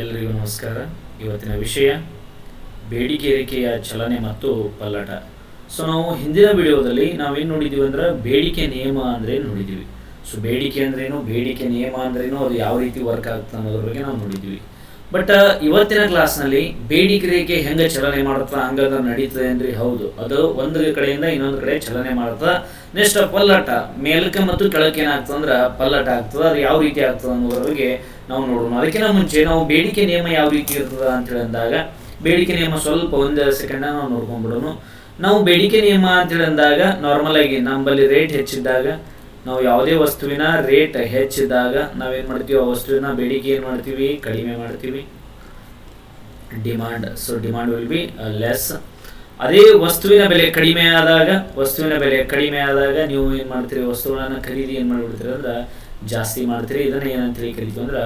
ಎಲ್ಲರಿಗೂ ನಮಸ್ಕಾರ. ಇವತ್ತಿನ ವಿಷಯ ಬೇಡಿಕೆ ಏರಿಕೆಯ ಚಲನೆ ಮತ್ತು ಪಲ್ಲಟ. ಸೊ ನಾವು ಹಿಂದಿನ ವಿಡಿಯೋದಲ್ಲಿ ನಾವೇನು ನೋಡಿದ್ದೀವಿ ಅಂದ್ರೆ ಬೇಡಿಕೆ ನಿಯಮ ಅಂದ್ರೆ ನೋಡಿದ್ದೀವಿ ಸೊ ಬೇಡಿಕೆ ಅಂದ್ರೇನು ಬೇಡಿಕೆ ನಿಯಮ ಅಂದ್ರೇನು ಅದು ಯಾವ ರೀತಿ ವರ್ಕ್ ಆಗುತ್ತೆ ಅನ್ನೋದ್ರ ಬಗ್ಗೆ ನಾವು ನೋಡಿದ್ದೀವಿ ಬಟ್ ಇವತ್ತಿನ ಕ್ಲಾಸ್ನಲ್ಲಿ ಬೇಡಿಕೆ ರೇಖೆ ಹೆಂಗೆ ಚಲನೆ ಮಾಡುತ್ತಾ ಹಂಗಾದ್ರೆ ನಡೀತದೆ ಅಂದ್ರೆ ಹೌದು. ಅದು ಒಂದು ಕಡೆಯಿಂದ ಇನ್ನೊಂದು ಕಡೆ ಚಲನೆ ಮಾಡುತ್ತಾ ನೆಕ್ಸ್ಟ್ ಪಲ್ಲಟ. ಮೇಲಕ್ಕೆ ಮತ್ತು ಕೆಳಕ್ಕೆ ಏನಾಗ್ತದೆ ಅಂದ್ರೆ ಪಲ್ಲಟ ಆಗ್ತದೆ. ಅದು ಯಾವ ರೀತಿ ಆಗ್ತದೆ ಅನ್ನೋದ್ರ ಬಗ್ಗೆ ನಾವು ನೋಡೋಣ. ಅದಕ್ಕಿಂತ ಮುಂಚೆ ನಾವು ಬೇಡಿಕೆ ನಿಯಮ ಯಾವ ರೀತಿ ಇರ್ತದ ಅಂತ ಹೇಳಿದಾಗ, ಬೇಡಿಕೆ ನಿಯಮ ಸ್ವಲ್ಪ ಒಂದು ಸೆಕೆಂಡ್ ನಾವು ನೋಡ್ಕೊಂಡ್ಬಿಡೋಣ ನಾವು ಬೇಡಿಕೆ ನಿಯಮ ಅಂತ ಹೇಳಿದಾಗ ನಾರ್ಮಲ್ ಆಗಿ ನಮ್ಮಲ್ಲಿ ರೇಟ್ ಹೆಚ್ಚಿದ್ದಾಗ, ನಾವು ಯಾವುದೇ ವಸ್ತುವಿನ ರೇಟ್ ಹೆಚ್ಚಿದ್ದಾಗ ನಾವೇನು ಮಾಡ್ತೀವಿ? ಆ ವಸ್ತುವಿನ ಬೇಡಿಕೆ ಏನು ಮಾಡ್ತೀವಿ? ಕಡಿಮೆ ಮಾಡ್ತೀವಿ. Demand so demand will be less ಅದೇ ವಸ್ತುವಿನ ಬೆಲೆ ಕಡಿಮೆ ಆದಾಗ, ವಸ್ತುವಿನ ಬೆಲೆ ಕಡಿಮೆ ಆದಾಗ ನೀವು ಏನು ಮಾಡ್ತೀರಿ? ವಸ್ತುಗಳನ್ನ ಖರೀದಿ ಏನು ಮಾಡಿಬಿಡ್ತೀರಿ? ಅಂದ್ರೆ ಜಾಸ್ತಿ ಮಾಡ್ತೀರಿ ಇದನ್ನ ಏನಂತೇಳಿ ಕರಿತೀವಿ ಅಂದ್ರೆ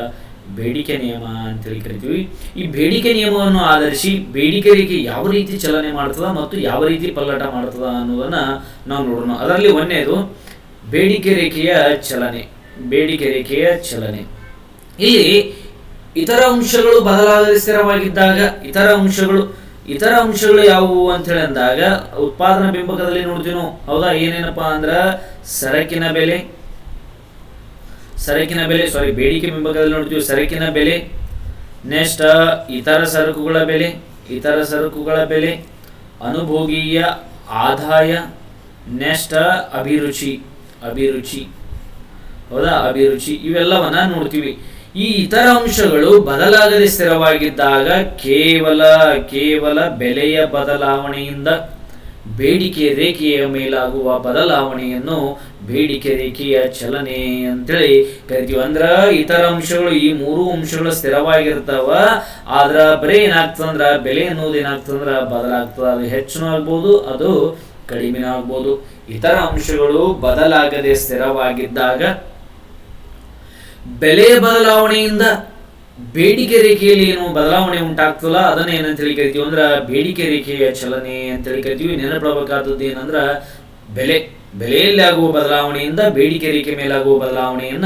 ಬೇಡಿಕೆ ನಿಯಮ ಅಂತೇಳಿ ಕರಿತೀವಿ. ಈ ಬೇಡಿಕೆ ನಿಯಮವನ್ನು ಆಧರಿಸಿ ಬೇಡಿಕೆ ರೇಖೆ ಯಾವ ರೀತಿ ಚಲನೆ ಮಾಡ್ತದ ಮತ್ತು ಯಾವ ರೀತಿ ಪಲ್ಲಟ ಮಾಡ್ತದ ಅನ್ನೋದನ್ನ ನಾವು ನೋಡೋಣ. ಅದರಲ್ಲಿ ಒಂದನೇದು ಬೇಡಿಕೆ ರೇಖೆಯ ಚಲನೆ, ಬೇಡಿಕೆ ರೇಖೆಯ ಚಲನೆ. ಇಲ್ಲಿ ಇತರ ಅಂಶಗಳು ಬದಲಾಗದೆ ಸ್ಥಿರವಾಗಿದ್ದಾಗ ಇತರ ಅಂಶಗಳು ಇತರ ಅಂಶಗಳು ಯಾವುವು ಅಂತ ಹೇಳಿ ಅಂದಾಗ ಉತ್ಪಾದನಾ ಬಿಂಬಕದಲ್ಲಿ ನೋಡ್ತೀವಿ ಹೌದಾ, ಏನೇನಪ್ಪಾ ಅಂದ್ರ ಸರಕಿನ ಬೆಲೆ ಸರಕಿನ ಬೆಲೆ ಸಾರಿ ಬೇಡಿಕೆ ಬಿಂಬಕದಲ್ಲಿ ನೋಡ್ತೀವಿ. ಸರಕಿನ ಬೆಲೆ ನೆಕ್ಸ್ಟ್ ಇತರ ಸರಕುಗಳ ಬೆಲೆ, ಇತರ ಸರಕುಗಳ ಬೆಲೆ, ಅನುಭೋಗೀಯ ಆದಾಯ ನೆಕ್ಸ್ಟ್ ಅಭಿರುಚಿ ಅಭಿರುಚಿ. ಹೌದಾ? ಅಭಿರುಚಿ. ಇವೆಲ್ಲವನ್ನ ನೋಡ್ತೀವಿ. ಈ ಇತರ ಅಂಶಗಳು ಬದಲಾಗದೆ ಸ್ಥಿರವಾಗಿದ್ದಾಗ ಕೇವಲ ಕೇವಲ ಬೆಲೆಯ ಬದಲಾವಣೆಯಿಂದ ಬೇಡಿಕೆ ರೇಖೆಯ ಮೇಲಾಗುವ ಬದಲಾವಣೆಯನ್ನು ಬೇಡಿಕೆ ರೇಖೆಯ ಚಲನೆ ಅಂತೇಳಿ ಕರಿತೀವಿ. ಅಂದ್ರ ಇತರ ಅಂಶಗಳು ಈ ಮೂರು ಅಂಶಗಳು ಸ್ಥಿರವಾಗಿರ್ತಾವ, ಆದ್ರ ಬರೀ ಏನಾಗ್ತದಂದ್ರ ಬೆಲೆ ಅನ್ನೋದು ಏನಾಗ್ತದಂದ್ರ ಬದಲಾಗ್ತದ. ಅದು ಹೆಚ್ಚು ಆಗ್ಬೋದು, ಅದು ಕಡಿಮೆನೂ ಆಗ್ಬೋದು. ಇತರ ಅಂಶಗಳು ಬದಲಾಗದೆ ಸ್ಥಿರವಾಗಿದ್ದಾಗ ಬೆಲೆ ಬದಲಾವಣೆಯಿಂದ ಬೇಡಿಕೆ ರೇಖೆಯಲ್ಲಿ ಏನು ಬದಲಾವಣೆ ಉಂಟಾಗ್ತಲ್ಲ ಅದನ್ನ ಏನಂತ ಹೇಳಿ ಕರಿತೀವಿ. ಅಂದ್ರ ಬೇಡಿಕೆ ರೇಖೆಯ ಚಲನೆ ಅಂತ ಹೇಳಿ ಕರಿತೀವಿ. ನೆನಪಡಬೇಕಾದದ್ದು ಏನಂದ್ರ ಬೆಲೆ. ಬೆಲೆಯಲ್ಲಿ ಆಗುವ ಬದಲಾವಣೆಯಿಂದ ಬೇಡಿಕೆ ರೇಖೆ ಮೇಲಾಗುವ ಬದಲಾವಣೆಯನ್ನ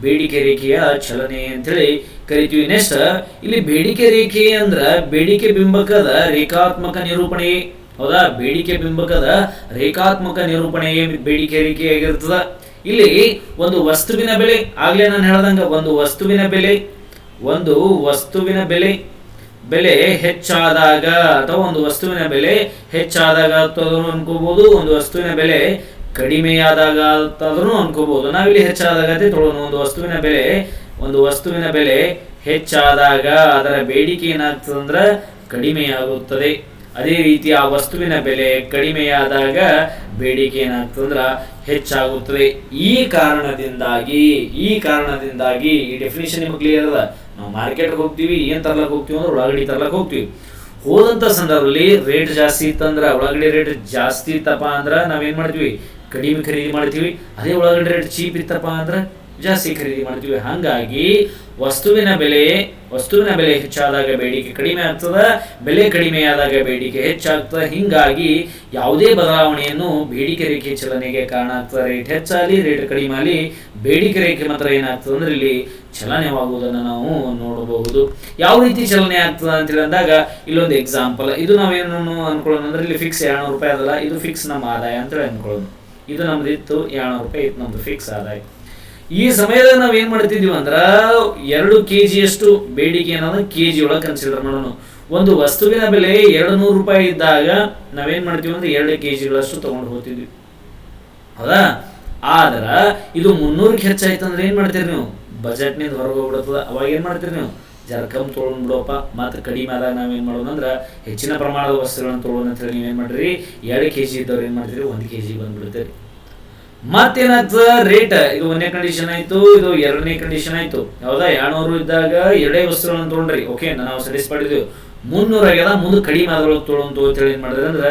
ಬೇಡಿಕೆ ರೇಖೆಯ ಚಲನೆ ಅಂತೇಳಿ ಕರಿತೀವಿ ನೆಕ್ಸ್ಟ್ ಇಲ್ಲಿ ಬೇಡಿಕೆ ರೇಖೆ ಅಂದ್ರ ಬೇಡಿಕೆ ಬಿಂಬಕದ ರೇಖಾತ್ಮಕ ನಿರೂಪಣೆ. ಹೌದಾ? ಬೇಡಿಕೆ ಬಿಂಬಕದ ರೇಖಾತ್ಮಕ ನಿರೂಪಣೆಯೇ ಬೇಡಿಕೆ ರೇಖೆಯಾಗಿರ್ತದ ಇಲ್ಲಿ ಒಂದು ವಸ್ತುವಿನ ಬೆಲೆ. ಆಗ್ಲೇ ನಾನು ಹೇಳ್ದಂಗ ಒಂದು ವಸ್ತುವಿನ ಬೆಲೆ. ಒಂದು ವಸ್ತುವಿನ ಬೆಲೆ. ಬೆಲೆ ಹೆಚ್ಚಾದಾಗ ಅಥವಾ ಒಂದು ವಸ್ತುವಿನ ಬೆಲೆ ಹೆಚ್ಚಾದಾಗ ಅನ್ಕೋಬಹುದು ಒಂದು ವಸ್ತುವಿನ ಬೆಲೆ ಕಡಿಮೆಯಾದಾಗ ಅಂತಾದ್ರೂ ಅನ್ಕೋಬಹುದು ನಾವಿಲ್ಲಿ ಹೆಚ್ಚಾದಾಗ ಅಂತ ಒಂದು ವಸ್ತುವಿನ ಬೆಲೆ, ಒಂದು ವಸ್ತುವಿನ ಬೆಲೆ ಹೆಚ್ಚಾದಾಗ ಅದರ ಬೇಡಿಕೆ ಏನಾಗ್ತದಂದ್ರ ಕಡಿಮೆಯಾಗುತ್ತದೆ. ಅದೇ ರೀತಿ ಆ ವಸ್ತುವಿನ ಬೆಲೆ ಕಡಿಮೆಯಾದಾಗ ಬೇಡಿಕೆ ಏನಾಗ್ತದಂದ್ರೆ ಹೆಚ್ಚಾಗುತ್ತದೆ. ಈ ಕಾರಣದಿಂದಾಗಿ ಈ ಕಾರಣದಿಂದಾಗಿ ಈ ಡೆಫಿನೇಷನ್ ನಿಮಗೆ ಕ್ಲಿಯರ್ ಅದ. ನಾವು ಮಾರ್ಕೆಟ್ಗೆ ಹೋಗ್ತೀವಿ, ಏನು ತರ್ಲಕ್ ಹೋಗ್ತೀವಿ ಅಂದ್ರೆ ಒಳಗಡೆ ತರ್ಲಕ್ ಹೋಗ್ತೀವಿ. ಹೋದಂಥ ಸಂದರ್ಭದಲ್ಲಿ ರೇಟ್ ಜಾಸ್ತಿ ಇತ್ತಂದ್ರೆ ಒಳಗಡೆ ರೇಟ್ ಜಾಸ್ತಿ ಇತ್ತಪ್ಪ ಅಂದ್ರೆ ನಾವೇನು ಮಾಡ್ತೀವಿ? ಕಡಿಮೆ ಖರೀದಿ ಮಾಡ್ತೀವಿ, ಅದೇ ಒಳಗಡೆ ರೇಟ್ ಚೀಪ್ ಇತ್ತಪ್ಪ ಅಂದ್ರೆ ಜಾಸ್ತಿ ಖರೀದಿ ಮಾಡ್ತೀವಿ. ಹಾಗಾಗಿ ವಸ್ತುವಿನ ಬೆಲೆ ವಸ್ತುವಿನ ಬೆಲೆ ಹೆಚ್ಚಾದಾಗ ಬೇಡಿಕೆ ಕಡಿಮೆ ಆಗ್ತದ, ಬೆಲೆ ಕಡಿಮೆ ಆದಾಗ ಬೇಡಿಕೆ ಹೆಚ್ಚಾಗ್ತದೆ. ಹೀಗಾಗಿ ಯಾವುದೇ ಬದಲಾವಣೆಯನ್ನು ಬೇಡಿಕೆ ರೇಖೆ ಚಲನೆಗೆ ಕಾರಣ ಆಗ್ತದೆ. ರೇಟ್ ಹೆಚ್ಚಾಗಲಿ ರೇಟ್ ಕಡಿಮೆ ಆಗಲಿ, ಬೇಡಿಕೆ ರೇಖೆ ಮಾತ್ರ ಏನಾಗ್ತದೆ ಅಂದ್ರೆ ಇಲ್ಲಿ ಚಲನೆವಾಗುವುದನ್ನು ನಾವು ನೋಡಬಹುದು. ಯಾವ ರೀತಿ ಚಲನೆ ಆಗ್ತದೆ ಅಂತ ಹೇಳಿದಾಗ ಇಲ್ಲೊಂದು ಎಕ್ಸಾಂಪಲ್ ಇದು ನಾವೇನು ಅನ್ಕೊಳ್ಳೋಣ ಅಂದ್ರೆ ಇಲ್ಲಿ ಫಿಕ್ಸ್ ಏಳ್ನೂರು ರೂಪಾಯಿ ಅದಲ್ಲ, ಇದು ಫಿಕ್ಸ್ ನಮ್ಮ ಆದಾಯ ಅಂತ ಹೇಳಿ ಇದು ನಮ್ದು ಇತ್ತು ಏಳ್ನೂರು ರೂಪಾಯಿ ಇತ್ತು, ನಮ್ದು ಫಿಕ್ಸ್ ಆದಾಯ. ಈ ಸಮಯದಾಗ ನಾವು ಏನು ಮಾಡ್ತಿದ್ವಿ ಅಂದ್ರ, ಎರಡು ಕೆ ಜಿಯಷ್ಟು ಬೇಡಿಕೆ ಅನ್ನೋದು ಕೆ ಜಿ ಒಳಗೆ ಕನ್ಸಿಡರ್ ಮಾಡೋಣ ಒಂದು ವಸ್ತುವಿನ ಬೆಲೆ ಎರಡು ನೂರು ರೂಪಾಯಿ ಇದ್ದಾಗ ನಾವೇನ್ ಮಾಡ್ತೀವಿ ಅಂದ್ರೆ ಎರಡು ಕೆ ಜಿಗಳಷ್ಟು ತಗೊಂಡು ಹೋಗ್ತಿದ್ವಿ. ಹೌದಾ? ಆದ್ರ ಇದು ಮುನ್ನೂರಕ್ಕೆ ಹೆಚ್ಚಾಯ್ತು ಅಂದ್ರೆ ಏನ್ ಮಾಡ್ತೀರಿ ನೀವು? ಬಜೆಟ್ನಿಂದ ಹೊರಗೆ ಹೋಗ್ಬಿಡ್ತದ ಅವಾಗ ಏನ್ ಮಾಡ್ತೀರಿ ನೀವು? ಜರ ಕಮ್ ತೊಗೊಂಡ್ ಬಿಡೋಪ್ಪ. ಮತ್ತೆ ಕಡಿಮೆ ಆದಾಗ ನಾವೇನ್ ಮಾಡೋಣ ಅಂದ್ರೆ ಹೆಚ್ಚಿನ ಪ್ರಮಾಣದ ವಸ್ತುಗಳನ್ನು ತೊಗೊಳೋಣ ಅಂತ ಹೇಳಿ ನೀವೇನು ಮಾಡ್ರಿ? ಎರಡು ಕೆ ಜಿ ಇದ್ದವ್ರು ಏನು ಮಾಡ್ತೀರಿ? ಒಂದು ಕೆ ಜಿ ಬಂದ್ಬಿಡ್ತೀರಿ ಮತ್ತೇನಾಗ್ತದ ರೇಟ್ ಇದು ಒಂದನೇ ಕಂಡೀಷನ್ ಆಯ್ತು, ಇದು ಎರಡನೇ ಕಂಡೀಷನ್ ಆಯ್ತು. ಹೌದಾ ಎರಡ್ನೂರು ಇದ್ದಾಗ ಎರಡೇ ವಸ್ತುಗಳನ್ನು ತೊಗೊಂಡ್ರಿ. ಓಕೆ ನಾವು ಸಡಿಸ್ ಇದೀವಿ ಮುನ್ನೂರು ಆಗ್ಯದ ಮುಂದೆ ಕಡಿಮೆ ಆದ್ರೊಳಗೆ ಅಂತ ಅಂತೇಳಿ ಏನು ಮಾಡಿದ್ರೆ ಅಂದ್ರೆ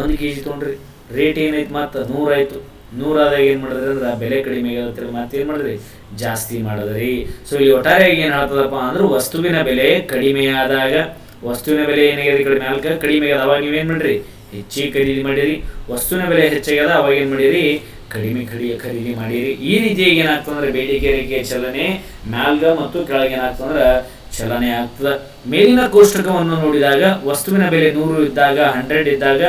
ಒಂದು ಕೆ ಜಿ ತೊಗೊಂಡ್ರಿ. ರೇಟ್ ಏನೈತೆ ಮತ್ತೆ ನೂರಾಯಿತು. ನೂರಾದಾಗ ಏನು ಮಾಡಿದ್ರಿ ಅಂದ್ರೆ ಬೆಲೆ ಕಡಿಮೆ ಆಗತ್ತೆ ಮತ್ತೆ ಏನು ಮಾಡಿದ್ರಿ? ಜಾಸ್ತಿ ಮಾಡಿದ್ರಿ. ಸೊ ಇಲ್ಲಿ ಒಟ್ಟಾರೆಯಾಗಿ ಏನು ಹೇಳ್ತದಪ್ಪ ಅಂದ್ರೆ, ವಸ್ತುವಿನ ಬೆಲೆ ಕಡಿಮೆ ಆದಾಗ, ವಸ್ತುವಿನ ಬೆಲೆ ಏನಾಗಿದೆ ಕಡಿಮೆ ಆಲ್ಕ ಕಡಿಮೆ ಆಗಿದೆ ಅವಾಗ ನೀವೇನ್ ಮಾಡ್ರಿ ಹೆಚ್ಚಿಗೆ ಖರೀದಿ ಮಾಡಿರಿ ವಸ್ತುವಿನ ಬೆಲೆ ಹೆಚ್ಚಾಗ್ಯದ ಅವಾಗ ಏನು ಮಾಡಿರಿ ಕಡಿಮೆ ಖರೀದಿ ಖರೀದಿ ಮಾಡಿರಿ ಈ ರೀತಿಯಾಗಿ ಏನಾಗ್ತದಂದ್ರೆ ಬೇಡಿಕೆ ರೇಖೆಯ ಚಲನೆ, ಮ್ಯಾಲ್ಗ ಮತ್ತು ಕೆಳಗೆ ಏನಾಗ್ತಂದ್ರೆ ಚಲನೆ ಆಗ್ತದೆ. ಮೇಲಿನ ಕೋಷ್ಟಕವನ್ನು ನೋಡಿದಾಗ, ವಸ್ತುವಿನ ಬೆಲೆ ನೂರು ಇದ್ದಾಗ, ಹಂಡ್ರೆಡ್ ಇದ್ದಾಗ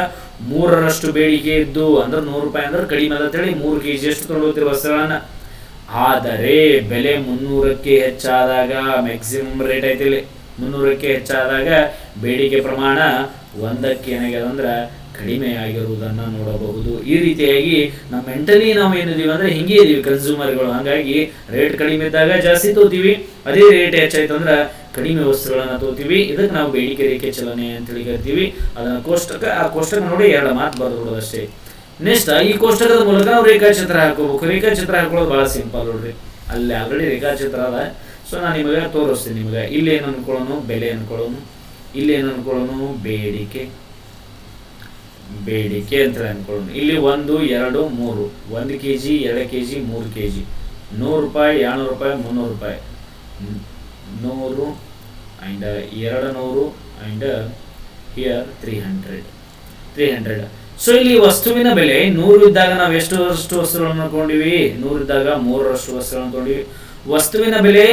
ಮೂರರಷ್ಟು ಬೇಡಿಕೆ ಇದ್ದು ಅಂದ್ರೆ ನೂರು ರೂಪಾಯಿ ಅಂದ್ರೆ ಕಡಿಮೆ ಅಂತ ಹೇಳಿ ಮೂರು ಕೆ ಜಿಯಷ್ಟು ತೊಗೊಳ್ತಿರುವ ವಸ್ತುಗಳನ್ನ ಆದರೆ ಬೆಲೆ ಮುನ್ನೂರಕ್ಕೆ ಹೆಚ್ಚಾದಾಗ ಮ್ಯಾಕ್ಸಿಮಮ್ ರೇಟ್ ಐತಿ ಇಲ್ಲಿ. ಮುನ್ನೂರಕ್ಕೆ ಹೆಚ್ಚಾದಾಗ ಬೇಡಿಕೆ ಪ್ರಮಾಣ ಒಂದಕ್ಕೆ ಏನಾಗ್ಯದ ಅಂದ್ರೆ ಕಡಿಮೆ ಆಗಿರುವುದನ್ನು ನೋಡಬಹುದು. ಈ ರೀತಿಯಾಗಿ ನಮ್ಮ ಮೆಂಟಲಿ ನಾವು ಏನಿದೀವಿ ಅಂದ್ರೆ ಹಿಂಗೆ ಇದೀವಿ ಕನ್ಸ್ಯೂಮರ್ಗಳು ಹಾಗಾಗಿ ರೇಟ್ ಕಡಿಮೆ ಇದ್ದಾಗ ಜಾಸ್ತಿ ತೋತೀವಿ. ಅದೇ ರೇಟ್ ಹೆಚ್ಚಾಯ್ತು ಅಂದ್ರೆ ಕಡಿಮೆ ವಸ್ತುಗಳನ್ನ ತೋತೀವಿ. ಇದಕ್ಕೆ ನಾವು ಬೇಡಿಕೆ ರೇಖೆ ಚಲನೆ ಅಂತ ಹೇಳಿ ಕರಿತೀವಿ. ಅದನ್ನ ಕೋಷ್ಟಕ, ಆ ಕೋಷ್ಟಕ ನೋಡಿ ಎರಡು ಮಾತು ಬರೆದು ಅಷ್ಟೇ. ನೆಕ್ಸ್ಟ್ ಈ ಕೋಷ್ಟಕದ ಮೂಲಕ ನಾವು ರೇಖಾಚಿತ್ರ ಹಾಕೋಬೇಕು. ರೇಖಾಚಿತ್ರ ಹಾಕೊಳ್ಳೋದು ಬಹಳ ಸಿಂಪಲ್ ನೋಡ್ರಿ. ಅಲ್ಲಿ ಆಲ್ರೆಡಿ ರೇಖಾಚಿತ್ರ ಅದ. ಸೊ ನಾನು ನಿಮಗೆ ತೋರಿಸ್ತೀನಿ ನಿಮಗೆ. ಇಲ್ಲಿ ಏನು ಅನ್ಕೊಳ್ಳೋನು? ಬೆಲೆ ಅನ್ಕೊಳ್ಳೋನು ಇಲ್ಲಿ ಏನು ಅನ್ಕೊಳ್ಳೋನು? ಬೇಡಿಕೆ. ಬೇಡಿಕೆ ಅಂತ ಅನ್ಕೊಳ್ಳೋಣ ಇಲ್ಲಿ ಒಂದು, ಎರಡು, ಮೂರು. ಒಂದು ಕೆ ಜಿ ಎರಡು ಕೆ ಜಿ ಮೂರು ಕೆ ಜಿ ನೂರು ರೂಪಾಯಿ ಎರಡುನೂರು ರೂಪಾಯಿ, ಮುನ್ನೂರು ರೂಪಾಯಿ. ನೂರು ಆ್ಯಂಡ್ ಎರಡು ನೂರು and here three hundred three hundred so ಇಲ್ಲಿ ವಸ್ತುವಿನ ಬೆಲೆ ನೂರು ಇದ್ದಾಗ ನಾವು ಎಷ್ಟು ಅಷ್ಟು ವಸ್ತುಗಳನ್ನು ಅನ್ಕೊಂಡಿವಿ ನೂರು ಇದ್ದಾಗ ಮೂರರಷ್ಟು ವಸ್ತುಗಳನ್ನು ಅನ್ಕೊಂಡಿವಿ ವಸ್ತುವಿನ ಬೆಲೆ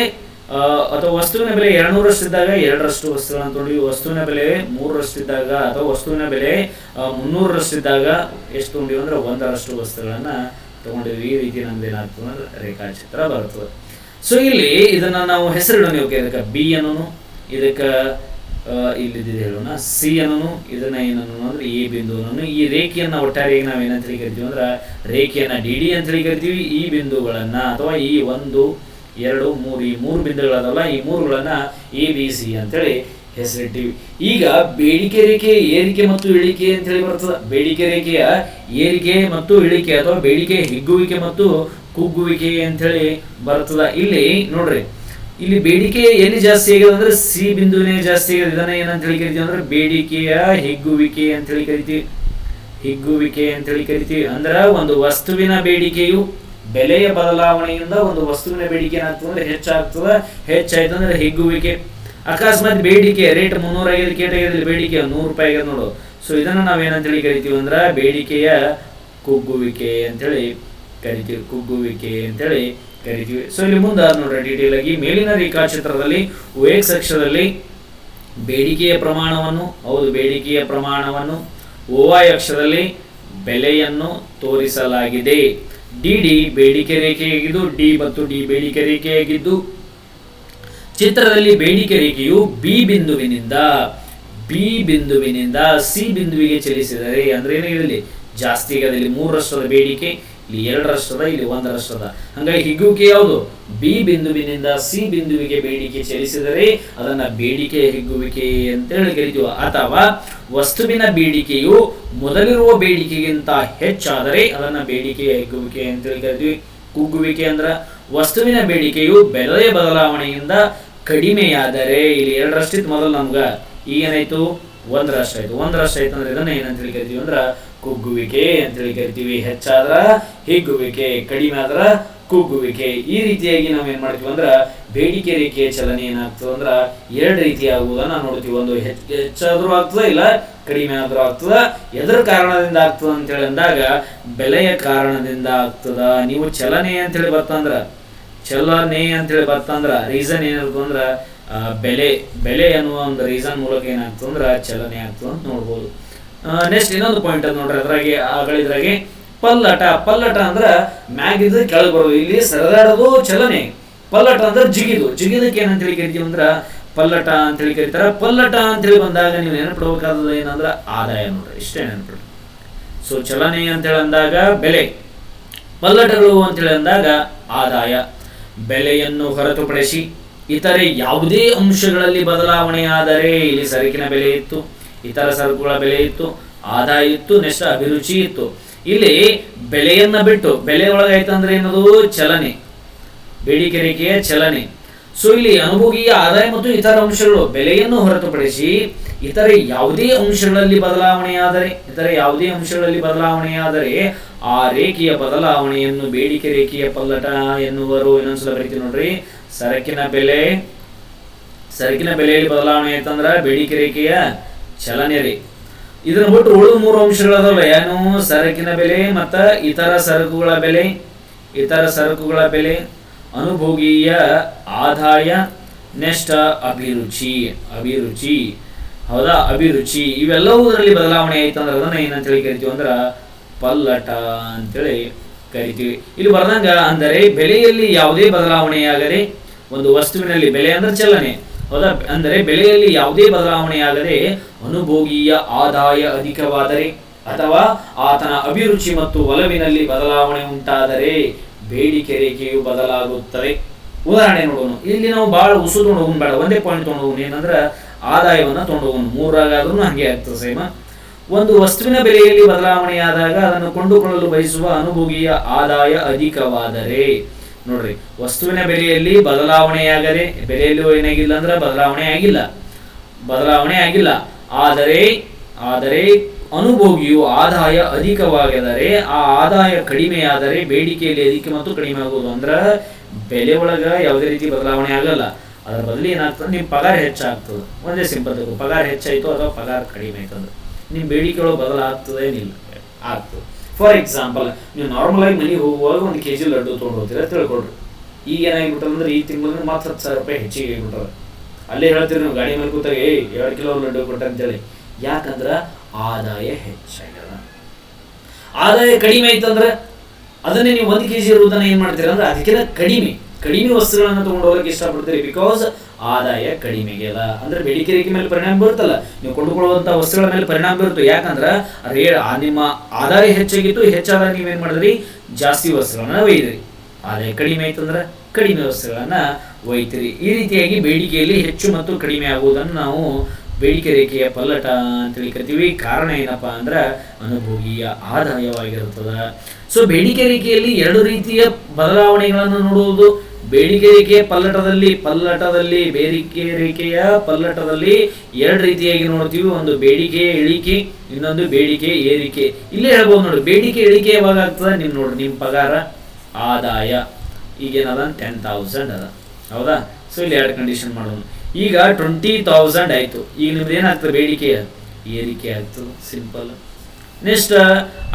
ಅಥವಾ ವಸ್ತುವಿನ ಬೆಲೆ ಎರಡ್ನೂರಷ್ಟು ಇದ್ದಾಗ ಎರಡರಷ್ಟು ವಸ್ತುಗಳನ್ನು ತೊಗೊಂಡು ವಸ್ತುವಿನ ಬೆಲೆ ಮೂರರಷ್ಟು ಇದ್ದಾಗ ಅಥವಾ ವಸ್ತುವಿನ ಬೆಲೆ ಮುನ್ನೂರರಷ್ಟಿದ್ದಾಗ ಎಷ್ಟು ತೊಗೊಂಡಿವಿ ಅಂದ್ರೆ ಒಂದರಷ್ಟು ವಸ್ತುಗಳನ್ನ ತಗೊಂಡಿದ್ವಿ. ಈ ರೀತಿ ನಮ್ದು ಏನಾಗ್ತದೆ ಅಂದ್ರೆ ರೇಖಾಚಿತ್ರ ಬರ್ತದೆ. ಸೊ ಇಲ್ಲಿ ಇದನ್ನ ನಾವು ಹೆಸರಿಡೋಣ ಓಕೆ ಇದಕ್ಕೆ ಬಿ ಅನ್ನೋನು, ಇದಕ್ಕೆ ಇಲ್ಲಿ ಹೇಳೋಣ. ಸಿ ಅನ್ನೋನು, ಇದನ್ನ ಏನನ್ನು ಅಂದ್ರೆ ಎ ಬಿಂದು ಅನ್ನೋನು ಈ ರೇಖೆಯನ್ನ ಒಟ್ಟಾರೆಯಾಗಿ ನಾವು ಏನಂತ ಹೇಳಿ ಕರಿತೀವಿ ಅಂದ್ರೆ ರೇಖೆಯನ್ನ ಡಿ ಡಿ ಅಂತ ಹೇಳಿ ಕರಿತೀವಿ. ಈ ಬಿಂದುಗಳನ್ನ ಅಥವಾ ಈ ಒಂದು ಎರಡು, ಮೂರು, ಈ ಮೂರು ಬಿಂದುಗಳದಲ್ಲ ಈ ಮೂರುಗಳನ್ನ ಎ ಬಿ ಸಿ ಅಂತೇಳಿ ಹೆಸರಿಟ್ಟಿವಿ. ಈಗ ಬೇಡಿಕೆ ರೇಖೆ, ಏರಿಕೆ ಮತ್ತು ಇಳಿಕೆ ಅಂತ ಹೇಳಿ ಬರ್ತದೆ. ಬೇಡಿಕೆ ರೇಖೆಯ ಏರಿಕೆ ಮತ್ತು ಇಳಿಕೆ ಅಥವಾ ಬೇಡಿಕೆ ಹಿಗ್ಗುವಿಕೆ ಮತ್ತು ಕುಗ್ಗುವಿಕೆ ಅಂತ ಹೇಳಿ ಬರ್ತದ. ಇಲ್ಲಿ ನೋಡ್ರಿ, ಇಲ್ಲಿ ಬೇಡಿಕೆ ಎಲ್ಲಿ ಜಾಸ್ತಿ ಆಗಿದೆ ಅಂದ್ರೆ ಸಿ ಬಿಂದುವಿನೇ ಜಾಸ್ತಿ ಆಗಿದೆ ಇದನ್ನ ಏನಂತ ಹೇಳಿ ಕರಿತೀವಿ ಅಂದ್ರೆ ಬೇಡಿಕೆಯ ಹಿಗ್ಗುವಿಕೆ ಅಂತ ಹೇಳಿ ಕರಿತೀವಿ. ಹಿಗ್ಗುವಿಕೆ ಅಂತ ಹೇಳಿ ಕರಿತೀವಿ. ಅಂದ್ರ ಒಂದು ವಸ್ತುವಿನ ಬೇಡಿಕೆಯು ಬೆಲೆಯ ಬದಲಾವಣೆಯಿಂದ ಒಂದು ವಸ್ತುವಿನ ಬೇಡಿಕೆ ಏನಾಗ್ತದೆ? ಹೆಚ್ಚಾಗ್ತದ. ಹೆಚ್ಚಾಯ್ತು ಅಂದ್ರೆ ಹಿಗ್ಗುವಿಕೆ. ಅಕಸ್ಮಾತ್ ಬೇಡಿಕೆ, ರೇಟ್ ಮುನ್ನೂರ ಐದು ಬೇಡಿಕೆ ನೂರು ರೂಪಾಯಿ ಆಗಿದೆ ನೋಡು. ಸೊ ಇದನ್ನ ನಾವೇನಂತ ಹೇಳಿ ಕರಿತೀವಿ ಅಂದ್ರ ಬೇಡಿಕೆಯ ಕುಗ್ಗುವಿಕೆ ಅಂತೇಳಿ ಕರಿತೀವಿ. ಕುಗ್ಗುವಿಕೆ ಅಂತೇಳಿ ಕರಿತೀವಿ. ಸೊ ಇಲ್ಲಿ ಮುಂದೆ ನೋಡ್ರಿ ಡೀಟೇಲ್ ಆಗಿ ಮೇಲಿನ ರೇಖಾಚಿತ್ರದಲ್ಲಿ ಎಕ್ಸ್ ಅಕ್ಷರದಲ್ಲಿ ಬೇಡಿಕೆಯ ಪ್ರಮಾಣವನ್ನು, ಹೌದು, ಬೇಡಿಕೆಯ ಪ್ರಮಾಣವನ್ನು ಓವಾಯ್ ಅಕ್ಷರದಲ್ಲಿ ಬೆಲೆಯನ್ನು ತೋರಿಸಲಾಗಿದೆ. ಡಿ ಡಿ ಬೇಡಿಕೆ ರೇಖೆಯಾಗಿದ್ದು, ಡಿ ಮತ್ತು ಡಿ ಬೇಡಿಕೆ ರೇಖೆಯಾಗಿದ್ದು. ಚಿತ್ರದಲ್ಲಿ ಬೇಡಿಕೆ ರೇಖೆಯು ಬಿ ಬಿಂದುವಿನಿಂದ ಬಿ ಬಿಂದುವಿನಿಂದ ಸಿ ಬಿಂದುವಿಗೆ ಚಲಿಸಿದರೆ, ಅಂದ್ರೆ ಏನಾಗಿರಲಿ? ಜಾಸ್ತಿ ಇಲ್ಲಿ ಮೂರರಷ್ಟದ ಬೇಡಿಕೆ. ಇಲ್ಲಿ ಎರಡರಷ್ಟದ, ಇಲ್ಲಿ ಒಂದರಷ್ಟದ. ಹಂಗಾಗಿ ಹಿಗ್ಗುವಿಕೆ ಯಾವುದು? ಬಿ ಬಿಂದುವಿನಿಂದ ಸಿ ಬಿಂದುವಿಗೆ ಬೇಡಿಕೆ ಚಲಿಸಿದರೆ ಅದನ್ನ ಬೇಡಿಕೆ ಹಿಗ್ಗುವಿಕೆ ಅಂತ ಹೇಳಿ ಕರಿತೀವಿ. ಅಥವಾ ವಸ್ತುವಿನ ಬೇಡಿಕೆಯು ಮೊದಲಿರುವ ಬೇಡಿಕೆಗಿಂತ ಹೆಚ್ಚಾದರೆ ಅದನ್ನ ಬೇಡಿಕೆಯ ಹಿಗ್ಗುವಿಕೆ ಅಂತ ಹೇಳಿ ಕರಿತೀವಿ. ಕುಗ್ಗುವಿಕೆ ಅಂದ್ರ ವಸ್ತುವಿನ ಬೇಡಿಕೆಯು ಬೆಲೆಯ ಬದಲಾವಣೆಯಿಂದ ಕಡಿಮೆಯಾದರೆ, ಇಲ್ಲಿ ಎರಡರಷ್ಟಿತ್ತು ಮೊದಲು ನಮ್ಗ. ಈಗ ಏನಾಯ್ತು ಒಂದರಷ್ಟು ಆಯ್ತು ಒಂದರಷ್ಟು ಆಯ್ತು ಅಂದ್ರೆ ಇದನ್ನ ಏನಂತ ಹೇಳಿ ಕರಿತೀವಿ ಅಂದ್ರ ಕುಗ್ಗುವಿಕೆ ಅಂತೇಳಿ ಕರಿತೀವಿ. ಹೆಚ್ಚಾದ್ರ ಹಿಗ್ಗುವಿಕೆ, ಕಡಿಮೆ ಆದ್ರ ಕುಗ್ಗುವಿಕೆ. ಈ ರೀತಿಯಾಗಿ ನಾವು ಏನ್ ಮಾಡ್ತೀವಿ ಅಂದ್ರ ಬೇಡಿಕೆ ರೇಖೆಯ ಚಲನೆ ಏನಾಗ್ತದೆ ಅಂದ್ರ ಎರಡು ರೀತಿ ಆಗುವುದನ್ನ ನೋಡ್ತೀವಿ. ಒಂದು ಹೆಚ್ಚ್- ಹೆಚ್ಚಾದ್ರೂ ಆಗ್ತದ ಇಲ್ಲ, ಕಡಿಮೆ ಆದ್ರೂ ಆಗ್ತದ. ಎದ್ರ ಕಾರಣದಿಂದ ಆಗ್ತದ ಅಂತ ಹೇಳಿ ಅಂದಾಗ ಬೆಲೆಯ ಕಾರಣದಿಂದ ಆಗ್ತದ. ನೀವು ಚಲನೆ ಅಂತ ಹೇಳಿ ಬರ್ತಂದ್ರ ಚಲನೆ ಅಂತ ಹೇಳಿ ಬರ್ತಂದ್ರ ರೀಸನ್ ಏನಿರ್ತದೆ ಅಂದ್ರ ಬೆಲೆ ಬೆಲೆ ಅನ್ನುವ ಒಂದು ರೀಸನ್ ಮೂಲಕ ಏನಾಗ್ತದೆ ಅಂದ್ರ ಚಲನೆ ಆಗ್ತದೆ ಅಂತ ನೋಡ್ಬೋದು. ನೆಕ್ಸ್ಟ್ ಇನ್ನೊಂದು ಪಾಯಿಂಟ್ ಅದು ನೋಡ್ರಿ, ಅದ್ರಾಗೆ ಆಗಳಿದ್ರಾಗೆ ಪಲ್ಲಟ. ಪಲ್ಲಟ ಅಂದ್ರ ಮ್ಯಾಗಿದ್ದು ಕೆಳಗೆ ಬರೋದು. ಇಲ್ಲಿ ಸರದಾಡೋದು ಚಲನೆ. ಪಲ್ಲಟ ಅಂದ್ರೆ ಜಿಗಿದು. ಜಿಗಿದಕ್ಕೆ ಏನಂತ ಹೇಳಿ ಕರಿತೀವಿ ಅಂದ್ರ ಪಲ್ಲಟ ಅಂತ ಹೇಳಿ ಕರೀತಾರ. ಪಲ್ಲಟ ಅಂತ ಹೇಳಿ ಬಂದಾಗ ನೀವು ನೆನಪಿಡಬೇಕಾದ ಏನಂದ್ರ ಆದಾಯ ನೋಡ್ರಿ. ಇಷ್ಟೇ ನೆನಪಿಡ್ರಿ. ಸೊ ಚಲನೆ ಅಂತ ಹೇಳಿ ಅಂದಾಗ ಬೆಲೆ. ಪಲ್ಲಟಗಳು ಅಂತೇಳಿ ಅಂದಾಗ ಆದಾಯ. ಬೆಲೆಯನ್ನು ಹೊರತುಪಡಿಸಿ ಇತರೆ ಯಾವುದೇ ಅಂಶಗಳಲ್ಲಿ ಬದಲಾವಣೆಯಾದರೆ ಇಲ್ಲಿ ಸರಕಿನ ಬೆಲೆ ಇತ್ತು. ಇತರ ಸರಕುಗಳ ಬೆಲೆ ಇತ್ತು, ಆದಾಯ ಇತ್ತು, ನೆಕ್ಸ್ಟ್ ಅಭಿರುಚಿ ಇತ್ತು. ಇಲ್ಲಿ ಬೆಲೆಯನ್ನ ಬಿಟ್ಟು ಬೆಲೆ ಒಳಗಾಯ್ತು ಅಂದ್ರೆ ಏನದು? ಚಲನೆ. ಬೇಡಿಕೆ ರೇಖೆಯ ಚಲನೆ. ಸೊ ಇಲ್ಲಿ ಅನುಭೋಗಿಯ ಆದಾಯ ಮತ್ತು ಇತರ ಅಂಶಗಳು, ಬೆಲೆಯನ್ನು ಹೊರತುಪಡಿಸಿ ಇತರೆ ಯಾವುದೇ ಅಂಶಗಳಲ್ಲಿ ಬದಲಾವಣೆಯಾದರೆ ಇತರೆ ಯಾವುದೇ ಅಂಶಗಳಲ್ಲಿ ಬದಲಾವಣೆಯಾದರೆ ಆ ರೇಖೆಯ ಬದಲಾವಣೆಯನ್ನು ಬೇಡಿಕೆ ರೇಖೆಯ ಪಲ್ಲಟ ಎನ್ನುವರು. ಇನ್ನೊಂದ್ಸಲ ಬರೀತೀವಿ ನೋಡ್ರಿ. ಸರಕಿನ ಬೆಲೆ, ಸರಕಿನ ಬೆಲೆಯಲ್ಲಿ ಬದಲಾವಣೆ ಆಯ್ತಂದ್ರ ಬೇಡಿಕೆ ರೇಖೆಯ ಚಲನೆ ರೀ ಇದನ್ನ ಬಿಟ್ಟು ಉಳಿದ ಮೂರು ಅಂಶಗಳದಲ್ಲ ಏನು ಸರಕಿನ ಬೆಲೆ ಮತ್ತ ಇತರ ಸರಕುಗಳ ಬೆಲೆ. ಇತರ ಸರಕುಗಳ ಬೆಲೆ, ಅನುಭೋಗೀಯ ಆದಾಯ, ನೆಷ್ಟ, ಅಭಿರುಚಿ ಅಭಿರುಚಿ. ಹೌದಾ? ಅಭಿರುಚಿ. ಇವೆಲ್ಲವುದರಲ್ಲಿ ಬದಲಾವಣೆ ಆಯ್ತು ಅಂದ್ರೆ ಅದನ್ನ ಏನಂತೇಳಿ ಕರಿತೀವಿ ಅಂದ್ರೆ ಪಲ್ಲಟ ಅಂತೇಳಿ ಕರಿತೀವಿ. ಇಲ್ಲಿ ಬರ್ದಂಗ ಅಂದರೆ ಬೆಲೆಯಲ್ಲಿ ಯಾವುದೇ ಬದಲಾವಣೆಯಾಗದೆ ಒಂದು ವಸ್ತುವಿನಲ್ಲಿ ಬೆಲೆ ಅಂದ್ರೆ ಚಲನೆ. ಹೌದಾ? ಅಂದರೆ ಬೆಲೆಯಲ್ಲಿ ಯಾವುದೇ ಬದಲಾವಣೆಯಾಗದೆ ಅನುಭೋಗೀಯ ಆದಾಯ ಅಧಿಕವಾದರೆ ಅಥವಾ ಆತನ ಅಭಿರುಚಿ ಮತ್ತು ಒಲವಿನಲ್ಲಿ ಬದಲಾವಣೆ ಉಂಟಾದರೆ ಬೇಡಿಕೆ ರೇಖೆಯು ಬದಲಾಗುತ್ತದೆ. ಉದಾಹರಣೆ ನೋಡೋಣ. ಇಲ್ಲಿ ನಾವು ಬಹಳ ಉಸು ತೊಗೊಂಡು ಒಂದೇ ಪಾಯಿಂಟ್ ಏನಂದ್ರೆ ಆದಾಯವನ್ನು ತೊಗೊಂಡು ಮೂರಾಗಾದ್ರೂ ಹಂಗೆ ಆಗ್ತದೆ ಸೇಮ ಒಂದು ವಸ್ತುವಿನ ಬೆಲೆಯಲ್ಲಿ ಬದಲಾವಣೆಯಾದಾಗ ಅದನ್ನು ಕೊಂಡುಕೊಳ್ಳಲು ಬಯಸುವ ಅನುಭೋಗಿಯ ಆದಾಯ ಅಧಿಕವಾದರೆ ನೋಡ್ರಿ, ವಸ್ತುವಿನ ಬೆಲೆಯಲ್ಲಿ ಬದಲಾವಣೆಯಾಗದೆ ಬೆಲೆಯಲ್ಲಿ ಏನಾಗಿಲ್ಲ ಅಂದ್ರೆ ಬದಲಾವಣೆ ಆಗಿಲ್ಲ. ಬದಲಾವಣೆ ಆಗಿಲ್ಲ. ಆದರೆ ಆದರೆ ಅನುಭೋಗಿಯು ಆದಾಯ ಅಧಿಕವಾಗಿದರೆ, ಆ ಆದಾಯ ಕಡಿಮೆಯಾದರೆ ಬೇಡಿಕೆಯಲ್ಲಿ ಅಧಿಕ ಮತ್ತು ಕಡಿಮೆ ಆಗುವುದು ಅಂದ್ರೆ ಬೆಲೆ ಒಳಗ ಯಾವುದೇ ರೀತಿ ಬದಲಾವಣೆ ಆಗಲ್ಲ. ಅದರ ಬದಲು ಏನಾಗ್ತದೆ? ನಿಮ್ಮ ಪಗಾರ ಹೆಚ್ಚಾಗ್ತದೆ. ಒಂದೇ ಸಿಂಪಲ್ ಪಗಾರ ಹೆಚ್ಚಾಯ್ತು ಅಥವಾ ಪಗಾರ ಕಡಿಮೆ ಆಯ್ತದ. ನಿಮ್ಮ ಬೇಡಿಕೆ ಒಳಗೆ ಬದಲಾಗ್ತದೆ ಏನಿಲ್ಲ ಆಗ್ತದೆ. ಫಾರ್ ಎಕ್ಸಾಂಪಲ್ ನೀವು ನಾರ್ಮಲ್ ಆಗಿ ಮನೆಗೆ ಹೋಗುವಾಗ ಒಂದು ಕೆ ಜಿ ಲಡ್ಡು ತೊಗೊಂಡು ಹೋಗ್ತೀರಾ ತಿಳ್ಕೊಡ್ರಿ ಈಗ ಏನಾಗಿಬಿಟ್ಟದ ಅಂದ್ರೆ ಈ ತಿಂಗಳಂದ್ರೆ ಮತ್ತೆ ಹತ್ತು ಸಾವಿರ ರೂಪಾಯಿ ಹೆಚ್ಚಿಗೆ ಆಗಿಬಿಟ್ರೆ ಅಲ್ಲೇ ಹೇಳ್ತೀರಿ ನೀವು ಗಾಡಿ ಮೇಲೆ ಕೂತಾಗ ಏ ಎರಡು ಕಿಲೋ ಲಡ್ಡು ಕೊಟ್ಟ ಅಂತೇಳಿ. ಯಾಕಂದ್ರೆ ಆದಾಯ ಹೆಚ್ಚಾಗ್ಯದ. ಆದಾಯ ಕಡಿಮೆ ಐತಂದ್ರೆ ಅದನ್ನೇ ನೀವು ಒಂದು ಕೆ ಜಿ ಇರುವುದನ್ನ ಏನು ಮಾಡ್ತೀರಾ ಅಂದ್ರೆ ಅದಕ್ಕಿಂತ ಕಡಿಮೆ. ಕಡಿಮೆ ವಸ್ತುಗಳನ್ನು ತಗೊಂಡು ಇಷ್ಟಪಡ್ತೀರಿ? ಬಿಕಾಸ್ ಆದಾಯ ಕಡಿಮೆಗೆ ಅದ ಅಂದ್ರೆ ಬೇಡಿಕೆ ರೇಖೆ ಮೇಲೆ ಪರಿಣಾಮ ಬೀರುತ್ತಲ್ಲ. ನೀವು ಕೊಂಡುಕೊಳ್ಳುವಂತಹ ವಸ್ತುಗಳ ಮೇಲೆ ಪರಿಣಾಮ ಬೀರುತ್ತೆ. ಯಾಕಂದ್ರೆ ಆ ನಿಮ್ಮ ಆದಾಯ ಹೆಚ್ಚಾಗಿತ್ತು, ಹೆಚ್ಚಾದಾಗ ನೀವೇನ್ ಮಾಡಿದ್ರಿ? ಜಾಸ್ತಿ ವಸ್ತುಗಳನ್ನ ಒಯ್ದ್ರಿ. ಆದಾಯ ಕಡಿಮೆ ಆಯ್ತಂದ್ರೆ ಕಡಿಮೆ ವಸ್ತುಗಳನ್ನ ಒಯ್ತೀರಿ. ಈ ರೀತಿಯಾಗಿ ಬೇಡಿಕೆಯಲ್ಲಿ ಹೆಚ್ಚು ಮತ್ತು ಕಡಿಮೆ ಆಗುವುದನ್ನು ನಾವು ಬೇಡಿಕೆ ರೇಖೆಯ ಪಲ್ಲಟ ಅಂತ ಕರಿತೀವಿ. ಕಾರಣ ಏನಪ್ಪಾ ಅಂದ್ರೆ ಅನುಭೋಗಿಯ ಆದಾಯವಾಗಿರುತ್ತದೆ. ಸೊ ಬೇಡಿಕೆ ರೇಖೆಯಲ್ಲಿ ಎರಡು ರೀತಿಯ ಬದಲಾವಣೆಗಳನ್ನು ನೋಡುವುದು. ಬೇಡಿಕೆ ರೇಖೆಯ ಪಲ್ಲಟದಲ್ಲಿ ಪಲ್ಲಟದಲ್ಲಿ ಬೇಡಿಕೆ ರೇಖೆಯ ಪಲ್ಲಟದಲ್ಲಿ ಎರಡು ರೀತಿಯಾಗಿ ನೋಡ್ತೀವಿ. ಒಂದು ಬೇಡಿಕೆ ಇಳಿಕೆ, ಇನ್ನೊಂದು ಬೇಡಿಕೆ ಏರಿಕೆ. ಇಲ್ಲೇ ಹೇಳ್ಬೋದು ನೋಡಿ, ಬೇಡಿಕೆ ಇಳಿಕೆ ಯಾವಾಗ ಆಗ್ತದೆ? ನಿಮ್ ನೋಡಿ ನಿಮ್ಮ ಪಗಾರ ಆದಾಯ. ಈಗೇನದ? ಟೆನ್ ತೌಸಂಡ್ ಅದ. ಹೌದಾ? ಸೊ ಇಲ್ಲಿ ಎರಡು ಕಂಡೀಷನ್ ಮಾಡೋದು ಈಗ ಟ್ವೆಂಟಿ ತೌಸಂಡ್ ಆಯ್ತು. ಈಗ ನಿಮ್ದು ಏನಾಗ್ತದೆ? ಬೇಡಿಕೆ ಏರಿಕೆ ಆಯ್ತು. ಸಿಂಪಲ್ ನೆಕ್ಸ್ಟ್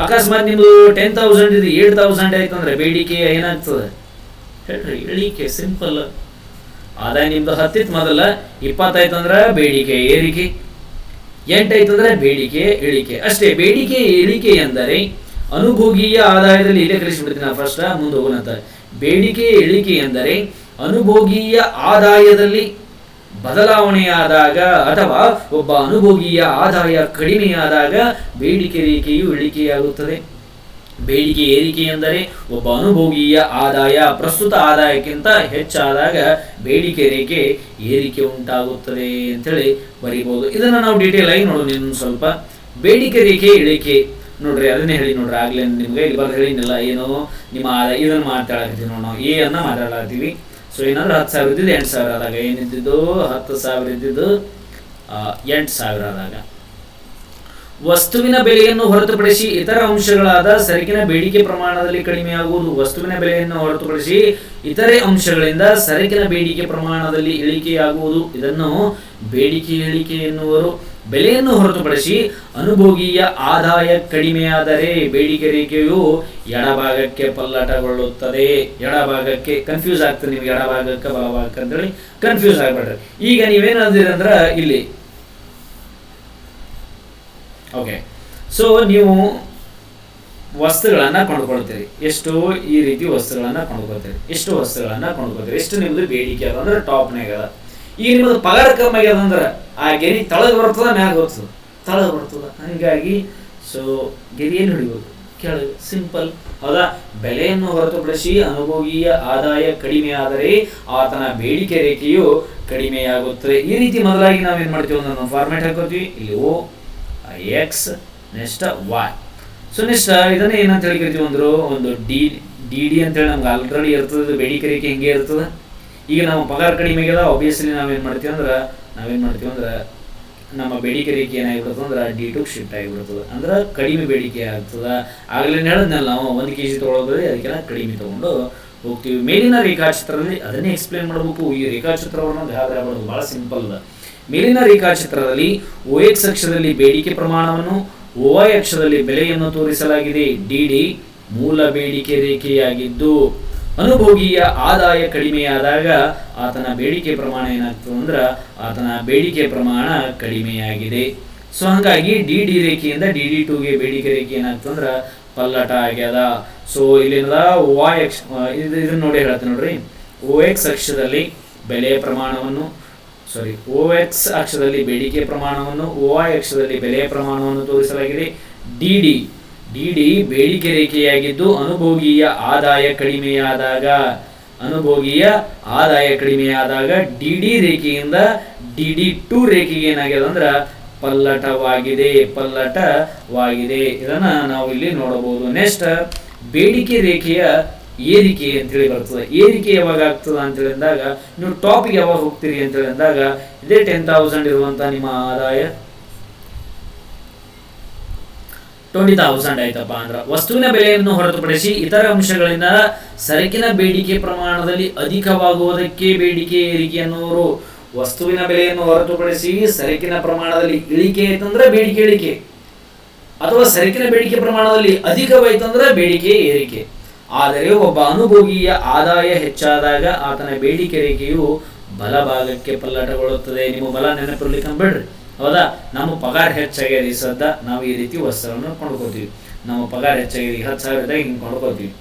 ಅಕಸ್ಮಾತ್ ನಿಮ್ದು ಟೆನ್ ತೌಸಂಡ್ ಇದು ಏಟ್ ತೌಸಂಡ್ ಆಯ್ತು ಅಂದ್ರೆ ಬೇಡಿಕೆ ಏನಾಗ್ತದೆ? ಹೇಳ್ರಿ ಇಳಿಕೆ ಸಿಂಪಲ್ ಆದಾಯ ನಿಮ್ದು ಹತ್ತಿತ್ತು ಮೊದಲ, ಇಪ್ಪತ್ತಾಯ್ತು ಅಂದ್ರೆ ಬೇಡಿಕೆ ಏರಿಕೆ ಎಂಟೈತಂದ್ರೆ ಬೇಡಿಕೆ ಇಳಿಕೆ. ಅಷ್ಟೇ, ಬೇಡಿಕೆ ಇಳಿಕೆ ಎಂದರೆ ಅನುಭೋಗಿಯ ಆದಾಯದಲ್ಲಿ ಇಲ್ಲೇ ಕಲಿಸಿಬಿಡ್ತೀನಿ ನಾನು ಫಸ್ಟ್ ಮುಂದೆ ಹೋಗೋಣ ಬೇಡಿಕೆ ಇಳಿಕೆ ಎಂದರೆ ಅನುಭೋಗೀಯ ಆದಾಯದಲ್ಲಿ ಬದಲಾವಣೆಯಾದಾಗ ಅಥವಾ ಒಬ್ಬ ಅನುಭೋಗಿಯ ಆದಾಯ ಕಡಿಮೆಯಾದಾಗ ಬೇಡಿಕೆ ರೇಖೆಯು ಇಳಿಕೆಯಾಗುತ್ತದೆ. ಬೇಡಿಕೆ ಏರಿಕೆ ಎಂದರೆ ಒಬ್ಬ ಅನುಭೋಗಿಯ ಆದಾಯ, ಪ್ರಸ್ತುತ ಆದಾಯಕ್ಕಿಂತ ಹೆಚ್ಚಾದಾಗ ಬೇಡಿಕೆ ರೇಖೆ ಏರಿಕೆ ಉಂಟಾಗುತ್ತದೆ ಅಂತೇಳಿ ಬರೀಬಹುದು. ಇದನ್ನ ನಾವು ಡೀಟೇಲ್ ಆಗಿ ನೋಡೋಣ ಇನ್ನೊಂದು ಸ್ವಲ್ಪ. ಬೇಡಿಕೆ ರೇಖೆ ಇಳಿಕೆ. ನೋಡ್ರಿ, ಅದನ್ನೇ ಹೇಳಿ ನೋಡ್ರಿ. ಆಗ್ಲೇ ನಿಮ್ಗೆ ಇವಾಗ ಬರ್ದು ಹೇಳಿನಿಲ್ಲ ಏನು? ನಿಮ್ಮ ಆದಾಯ, ಇದನ್ನು ಮಾತಾಡಕತ್ತೀವಿ ನೋಡಿ ನಾವು. ಎ ಅನ್ನ ಮಾತಾಡಕತ್ತೀವಿ. ಸೊ ಏನಂದ್ರೆ ಹತ್ತು ಸಾವಿರ ಇದ್ದಿದ್ದು ಎಂಟು ಸಾವಿರ ಆದಾಗ ಏನಿದ್ದಿದ್ದು? ಹತ್ತು ಸಾವಿರ ಇದ್ದಿದ್ದು ಎಂಟು ಸಾವಿರ ಆದಾಗ. ವಸ್ತುವಿನ ಬೆಲೆಯನ್ನು ಹೊರತುಪಡಿಸಿ ಇತರ ಅಂಶಗಳಾದ ಸರಕಿನ ಬೇಡಿಕೆ ಪ್ರಮಾಣದಲ್ಲಿ ಕಡಿಮೆಯಾಗುವುದು, ವಸ್ತುವಿನ ಬೆಲೆಯನ್ನು ಹೊರತುಪಡಿಸಿ ಇತರೆ ಅಂಶಗಳಿಂದ ಸರಕಿನ ಬೇಡಿಕೆ ಪ್ರಮಾಣದಲ್ಲಿ ಇಳಿಕೆಯಾಗುವುದು, ಇದನ್ನು ಬೇಡಿಕೆ ಇಳಿಕೆ ಎನ್ನುವರು. ಬೆಲೆಯನ್ನು ಹೊರತುಪಡಿಸಿ ಅನುಭೋಗಿಯ ಆದಾಯ ಕಡಿಮೆಯಾದರೆ ಬೇಡಿಕೆ ರೇಖೆಯು ಎಡಭಾಗಕ್ಕೆ ಪಲ್ಲಟಗೊಳ್ಳುತ್ತದೆ. ಎಡಭಾಗಕ್ಕೆ ಕನ್ಫ್ಯೂಸ್ ಆಗ್ತದೆ, ನಿಮ್ಗೆ ಎಡಭಾಗಕ್ಕೆ ಬಲಭಾಗಕ್ಕೆ ಅಂತೇಳಿ ಕನ್ಫ್ಯೂಸ್ ಆಗ್ಬೇಡ್ರಿ. ಈಗ ನೀವೇನಂದಿರಿ ಇಲ್ಲಿ ಓಕೆ ಸೊ ನೀವು ವಸ್ತುಗಳನ್ನು ಕೊಂಡ್ಕೊಳ್ತೀರಿ. ಎಷ್ಟು ಈ ರೀತಿ ವಸ್ತುಗಳನ್ನ ಕೊಂಡ್ಕೊಳ್ತೀರಿ. ಎಷ್ಟು ವಸ್ತುಗಳನ್ನು ಕೊಂಡ್ಕೊಳ್ತೀರಿ. ಎಷ್ಟು ನಿಮ್ದು ಬೇಡಿಕೆ ಅದ ಅಂದ್ರೆ ಟಾಪ್ನಾಗ ಅದ. ಈಗ ನಿಮ್ಮದು ಪಗಾರ ಕಮ್ಮಿ ಆಗ್ಯದ ಅಂದ್ರೆ ಆ ಗೆರಿ ತಳಗೆ ಬರ್ತದ, ಮ್ಯಾಗ ಹೋಗ್ತದೆ ತಳಗೆ ಬರ್ತದ. ಹಂಗಾಗಿ ಸೊ ಗೆರಿಯಲ್ಲಿ ಹಿಡಿಬೋದು ಕೆಳಗೆ ಸಿಂಪಲ್ ಹೌದಾ? ಬೆಲೆಯನ್ನು ಹೊರತುಪಡಿಸಿ ಅನುಭೋಗಿಯ ಆದಾಯ ಕಡಿಮೆ ಆದರೆ ಆತನ ಬೇಡಿಕೆ ರೇಖೆಯು ಕಡಿಮೆಯಾಗುತ್ತದೆ. ಈ ರೀತಿ ಮೊದಲಾಗಿ ನಾವೇನ್ ಮಾಡ್ತೀವಿ ನಾವು ಫಾರ್ಮ್ಯಾಟ್ ಹಾಕೋತೀವಿ ಇಲ್ಲಿ O X next Y so next ಇದನ್ನೇ ಏನಂತ ಹೇಳಿ ಕರಿತೀವಿ ಅಂದ್ರೆ, ಒಂದು ಡಿ ಡಿ ಡಿ ಅಂತೇಳಿ ನಮ್ಗೆ ಆಲ್ರೆಡಿ ಇರ್ತದೆ, ಬೇಡಿ ರೇಖೆ ಹೆಂಗೆ ಇರ್ತದೆ. ಈಗ ನಮ್ಮ ಪಗಾರ ಕಡಿಮೆ ಆಗ್ಯದ ಆಬ್ವಿಯಸ್ಲಿ ನಾವೇನು ಮಾಡ್ತೀವಿ ಅಂದ್ರೆ, ನಾವೇನು ಮಾಡ್ತೀವಿ ಅಂದ್ರೆ, ನಮ್ಮ ಬೇಡಿಕೆ ರೇಖೆ ಏನಾಗಿರ್ತದೆ ಅಂದ್ರೆ ಡಿ ಟು ಶಿಫ್ಟ್ ಆಗಿಬಿಡ್ತದೆ. ಅಂದ್ರೆ ಕಡಿಮೆ ಬೇಡಿಕೆ ಆಗ್ತದೆ. ಆಗಲೇ ಹೇಳಿದ್ನಲ್ಲ ನಾವು, ಒಂದು ಕೆ ಜಿ ತೊಗೊಳೋದ್ರೆ ಅದಕ್ಕೆಲ್ಲ ಕಡಿಮೆ ತೊಗೊಂಡು ಹೋಗ್ತೀವಿ. ಮೇಲಿನ ರೇಖಾಚಿತ್ರದಲ್ಲಿ ಅದನ್ನೇ ಎಕ್ಸ್ಪ್ಲೇನ್ ಮಾಡಬೇಕು. ಈ ರೇಖಾಚಿತ್ರವನ್ನು ಯಾವ್ದು ಭಾಳ ಸಿಂಪಲ್ ಮೇಲಿನ ರೇಖಾಚಿತ್ರದಲ್ಲಿ ಓಎಕ್ಸ್ ಎಕ್ಸ್ ಅಕ್ಷದಲ್ಲಿ ಬೇಡಿಕೆ ಪ್ರಮಾಣವನ್ನು ಓವೈ ಅಕ್ಷದಲ್ಲಿ ಬೆಲೆಯನ್ನು ತೋರಿಸಲಾಗಿದೆ. ಡಿಡಿ ಮೂಲ ಬೇಡಿಕೆ ರೇಖೆಯಾಗಿದ್ದು, ಅನುಭೋಗಿಯ ಆದಾಯ ಕಡಿಮೆಯಾದಾಗ ಆತನ ಬೇಡಿಕೆ ಪ್ರಮಾಣ ಏನಾಗ್ತದೆ ಅಂದ್ರೆ ಆತನ ಬೇಡಿಕೆ ಪ್ರಮಾಣ ಕಡಿಮೆಯಾಗಿದೆ. ಸೊ ಹಂಗಾಗಿ ಡಿ ಡಿ ರೇಖೆಯಿಂದ ಡಿ ಡಿ ಟೂಗೆ ಬೇಡಿಕೆ ರೇಖೆ ಏನಾಗ್ತಂದ್ರೆ ಪಲ್ಲಟ ಆಗ್ಯದ. ಸೊ ಇಲ್ಲಿಂದ ಓ ಎಕ್ಸ್ ಇದು ಇದನ್ನ ನೋಡಿ ಹೇಳ್ತೀನಿ ನೋಡ್ರಿ. ಓ ಎಕ್ಸ್ ಅಕ್ಷದಲ್ಲಿ ಬೆಲೆಯ ಪ್ರಮಾಣವನ್ನು ಸಾರಿ ಓ ಎಕ್ಸ್ ಅಕ್ಷದಲ್ಲಿ ಬೇಡಿಕೆ ಪ್ರಮಾಣವನ್ನು ಓ ಐ ಅಕ್ಷದಲ್ಲಿ ಬೆಲೆಯ ಪ್ರಮಾಣವನ್ನು ತೋರಿಸಲಾಗಿದೆ. ಡಿ ಡಿ ಡಿ ಡಿ ಬೇಡಿಕೆ ರೇಖೆಯಾಗಿದ್ದು ಅನುಭೋಗಿಯ ಆದಾಯ ಕಡಿಮೆಯಾದಾಗ, ಅನುಭೋಗಿಯ ಆದಾಯ ಕಡಿಮೆಯಾದಾಗ ಡಿ ಡಿ ರೇಖೆಯಿಂದ ಡಿ ಡಿ ಟು ರೇಖೆಗೆ ಏನಾಗಿದೆ ಅಂದ್ರೆ ಪಲ್ಲಟವಾಗಿದೆ ಪಲ್ಲಟವಾಗಿದೆ. ಇದನ್ನು ನಾವು ಇಲ್ಲಿ ನೋಡಬಹುದು. ನೆಕ್ಸ್ಟ್ ಬೇಡಿಕೆ ರೇಖೆಯ ಏರಿಕೆ ಅಂತೇಳಿ ಬರ್ತದೆ. ಏರಿಕೆ ಯಾವಾಗ ಆಗ್ತದ ಅಂತೇಳಿ ಅಂದಾಗ ನೀವು ಟಾಪಿಗೆ ಯಾವಾಗ ಹೋಗ್ತೀರಿ ಅಂತೇಳಿ ಅಂದಾಗ ಇದೇ ಟೆನ್ ತೌಸಂಡ್ ಇರುವಂತ ನಿಮ್ಮ ಆದಾಯ ಟ್ವೆಂಟಿ ತೌಸಂಡ್ ಆಯ್ತಪ್ಪ ಅಂದ್ರ. ವಸ್ತುವಿನ ಬೆಲೆಯನ್ನು ಹೊರತುಪಡಿಸಿ ಇತರ ಅಂಶಗಳಿಂದ ಸರಕಿನ ಬೇಡಿಕೆ ಪ್ರಮಾಣದಲ್ಲಿ ಅಧಿಕವಾಗುವುದಕ್ಕೆ ಬೇಡಿಕೆ ಏರಿಕೆ ಅನ್ನುವರು ವಸ್ತುವಿನ ಬೆಲೆಯನ್ನು ಹೊರತುಪಡಿಸಿ ಸರಕಿನ ಪ್ರಮಾಣದಲ್ಲಿ ಇಳಿಕೆ ಆಯ್ತಂದ್ರೆ ಬೇಡಿಕೆ ಇಳಿಕೆ. ಅಥವಾ ಸರಕಿನ ಬೇಡಿಕೆ ಪ್ರಮಾಣದಲ್ಲಿ ಅಧಿಕವಾಯ್ತಂದ್ರೆ ಬೇಡಿಕೆ ಏರಿಕೆ. ಆದರೆ ಒಬ್ಬ ಅನುಭೋಗಿಯ ಆದಾಯ ಹೆಚ್ಚಾದಾಗ ಆತನ ಬೇಡಿಕೆ ರೇಖೆಯು ಬಲಭಾಗಕ್ಕೆ ಪಲ್ಲಟಗೊಳ್ಳುತ್ತದೆ. ನಿಮ್ಮ ಬಲ ನೆನಪಿರಲಿ ಕಂಬೇಡ್ರಿ ಹೌದಾ? ನಮ್ಮ ಪಗಾರ ಹೆಚ್ಚಾಗ್ಯದ ಈ ಸದ್ದ ನಾವು ಈ ರೀತಿ ವಸ್ತ್ರವನ್ನು ಕೊಂಡ್ಕೋತೀವಿ. ನಮ್ಮ ಪಗಾರ ಹೆಚ್ಚಾಗಿದೆ. ಹತ್ತು ಸಾವಿರದಾಗ ಹಿಂಗೆ ಕೊಂಡ್ಕೋತೀವಿ.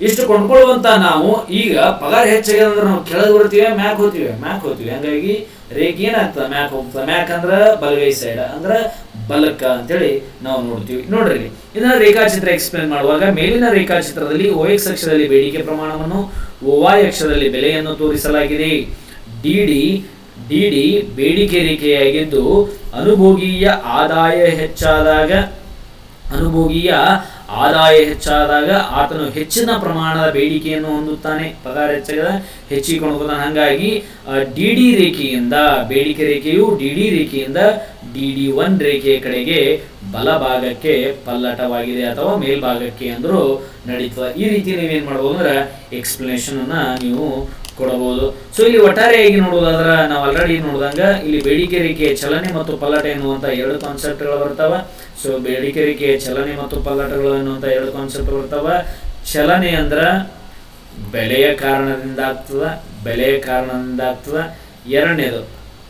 ಇಷ್ಟು ಕೊಂಡ್ಕೊಳ್ಳುವಂತ ನಾವು ಈಗ ಪಗಾರ ಹೆಚ್ಚಾಗ್ಯದ ಅಂದ್ರೆ ನಾವು ಕೆಳಗೆ ಬರ್ತೀವಿ ಮ್ಯಾಕ್ ಹೋಗ್ತೀವಿ. ಮ್ಯಾಕ್ ಹೋಗ್ತೀವಿ. ಹಂಗಾಗಿ ರೇಖೆ ಏನಾಗ್ತದೆ ಮ್ಯಾಕ್ ಹೋಗ್ತದೆ. ಮ್ಯಾಕ್ ಅಂದ್ರೆ ಬಲಗೈ ಸೈಡ್ ಅಂದ್ರೆ ಬಲಕ್ಕ ಅಂತೇಳಿ ನಾವು ನೋಡ್ತೀವಿ. ನೋಡ್ರಿ ಇದನ್ನ ರೇಖಾಚಿತ್ರ ಎಕ್ಸ್ಪ್ಲೇನ್ ಮಾಡುವಾಗ ಮೇಲಿನ ರೇಖಾಚಿತ್ರದಲ್ಲಿ ಓ ಎಕ್ಸ್ ಅಕ್ಷದಲ್ಲಿ ಬೇಡಿಕೆ ಪ್ರಮಾಣವನ್ನು ಓ ವೈ ಅಕ್ಷದಲ್ಲಿ ಬೆಲೆಯನ್ನು ತೋರಿಸಲಾಗಿದೆ. ಡಿ ಡಿ ಡಿ ಡಿ ಬೇಡಿಕೆ ರೇಖೆಯಾಗಿದ್ದು ಅನುಭೋಗೀಯ ಆದಾಯ ಹೆಚ್ಚಾದಾಗ, ಅನುಭೋಗೀಯ ಆದಾಯ ಹೆಚ್ಚಾದಾಗ ಆತನು ಹೆಚ್ಚಿನ ಪ್ರಮಾಣದ ಬೇಡಿಕೆಯನ್ನು ಹೊಂದುತ್ತಾನೆ. ಪಗಾರ ಹೆಚ್ಚಾಗ ಹೆಚ್ಚಿಗೆ ಕೊಂಡ್ಕೊತಾನೆ ಹಾಗಾಗಿ ಡಿ ಡಿ ರೇಖೆಯಿಂದ, ಬೇಡಿಕೆ ರೇಖೆಯು ಡಿ ಡಿ ರೇಖೆಯಿಂದ ಡಿ ಒನ್ ರೇಖೆಯ ಕಡೆಗೆ ಬಲಭಾಗಕ್ಕೆ ಪಲ್ಲಟವಾಗಿದೆ ಅಥವಾ ಮೇಲ್ಭಾಗಕ್ಕೆ ಅಂದರೂ ನಡೀತದೆ. ಈ ರೀತಿ ನೀವೇನು ಮಾಡ್ಬೋದು ಅಂದ್ರೆ ಎಕ್ಸ್ಪ್ಲನೇಷನ್ ಅನ್ನ ನೀವು ಕೊಡಬಹುದು ಸೊ ಇಲ್ಲಿ ಒಟ್ಟಾರೆಯಾಗಿ ನೋಡುವುದಾದ್ರೆ ನಾವು ಆಲ್ರೆಡಿ ನೋಡಿದಂಗ, ಇಲ್ಲಿ ಬೇಡಿಕೆ ರೇಖೆಯ ಚಲನೆ ಮತ್ತು ಪಲ್ಲಟ ಎನ್ನುವಂಥ ಎರಡು ಕಾನ್ಸೆಪ್ಟ್ಗಳು ಬರ್ತಾವ. ಸೊ ಬೇಡಿಕೆ ರೇಖೆಯ ಚಲನೆ ಮತ್ತು ಪಲ್ಲಟಗಳು ಎನ್ನುವಂತ ಎರಡು ಕಾನ್ಸೆಪ್ಟ್ ಬರ್ತಾವ. ಚಲನೆ ಅಂದ್ರೆ ಬೆಲೆಯ ಕಾರಣದಿಂದ ಆಗ್ತದ, ಬೆಲೆಯ ಕಾರಣದಿಂದ ಆಗ್ತದ. ಎರಡನೇದು,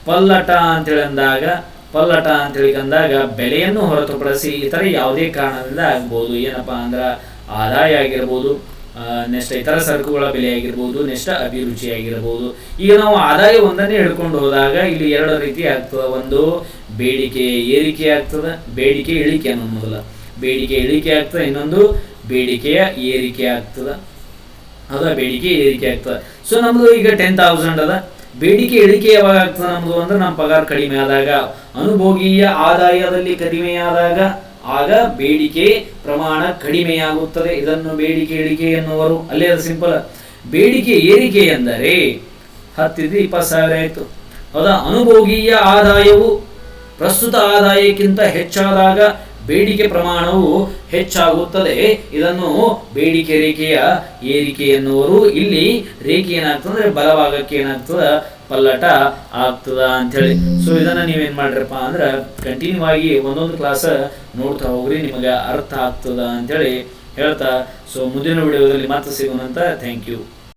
ಪಲ್ಲಟ ಅಂತೇಳಿ ಅಂದಾಗ ಪಲ್ಲಟ ಅಂತ ಅಂದಾಗ ಬೆಲೆಯನ್ನು ಹೊರತುಪಡಿಸಿ ಇತರ ಯಾವುದೇ ಕಾರಣದಿಂದ ಆಗ್ಬೋದು. ಏನಪ್ಪಾ ಅಂದ್ರೆ ಆದಾಯ ಆಗಿರ್ಬೋದು ನೆಕ್ಸ್ಟ್ ಇತರ ಸರಕುಗಳ ಬೆಲೆ ಆಗಿರ್ಬೋದು, ನೆಕ್ಸ್ಟ್ ಅಭಿರುಚಿ ಆಗಿರ್ಬೋದು. ಈಗ ನಾವು ಆದಾಯ ಒಂದನ್ನೇ ಹಿಡ್ಕೊಂಡು ಹೋದಾಗ ಇಲ್ಲಿ ಎರಡು ರೀತಿ ಆಗ್ತದೆ. ಒಂದು ಬೇಡಿಕೆ, ಏರಿಕೆ ಆಗ್ತದೆ, ಬೇಡಿಕೆ, ಇಳಿಕೆ ಅನ್ನೋ ಮೊದಲ. ಬೇಡಿಕೆ, ಇಳಿಕೆ ಆಗ್ತದೆ, ಇನ್ನೊಂದು ಬೇಡಿಕೆಯ ಏರಿಕೆ ಆಗ್ತದೆ. ಅದ ಬೇಡಿಕೆ, ಏರಿಕೆ ಆಗ್ತದೆ. ಸೊ ನಮ್ದು ಈಗ ಟೆನ್ ತೌಸಂಡ್ ಅದ. ಬೇಡಿಕೆ ಇಳಿಕೆ ಯಾವಾಗ ಆಗ್ತದೆ ನಮ್ದು ಅಂದ್ರೆ ನಮ್ಮ ಪಗಾರ ಕಡಿಮೆ ಆದಾಗ, ಅನುಭೋಗಿಯ ಆದಾಯದಲ್ಲಿ ಕಡಿಮೆಯಾದಾಗ, ಆಗ ಬೇಡಿಕೆ ಪ್ರಮಾಣ ಕಡಿಮೆಯಾಗುತ್ತದೆ. ಇದನ್ನು ಬೇಡಿಕೆ ಇಳಿಕೆ ಎನ್ನುವರು. ಅಲ್ಲೇ ಅದು ಸಿಂಪಲ್ ಬೇಡಿಕೆ ಏರಿಕೆ ಎಂದರೆ ಹತ್ತಿದ್ದು ಇಪ್ಪತ್ತು ಸಾವಿರ ಆಯಿತು. ಹೌದಾ ಅನುಭೋಗಿಯ ಆದಾಯವು ಪ್ರಸ್ತುತ ಆದಾಯಕ್ಕಿಂತ ಹೆಚ್ಚಾದಾಗ ಬೇಡಿಕೆ ಪ್ರಮಾಣವು ಹೆಚ್ಚಾಗುತ್ತದೆ. ಇದನ್ನು ಬೇಡಿಕೆ ರೇಖೆಯ ಏರಿಕೆ ಎನ್ನುವರು. ಇಲ್ಲಿ ರೇಖೆ ಏನಾಗ್ತದೆ ಬಲಭಾಗಕ್ಕೆ ಏನಾಗ್ತದ? ಪಲ್ಲಟ ಆಗ್ತದ ಅಂತೇಳಿ. ಸೊ ಇದನ್ನ ನೀವೇನ್ ಮಾಡ್ರಪ್ಪ ಅಂದ್ರೆ ಕಂಟಿನ್ಯೂ ಆಗಿ ಒಂದೊಂದು ಕ್ಲಾಸ್ ನೋಡ್ತಾ ಹೋಗ್ರಿ, ನಿಮಗೆ ಅರ್ಥ ಆಗ್ತದ ಅಂತೇಳಿ ಹೇಳ್ತಾ. ಸೊ ಮುಂದಿನ ವಿಡಿಯೋದಲ್ಲಿ ಮತ್ತೆ ಸಿಗೋಣಂತ. Thank you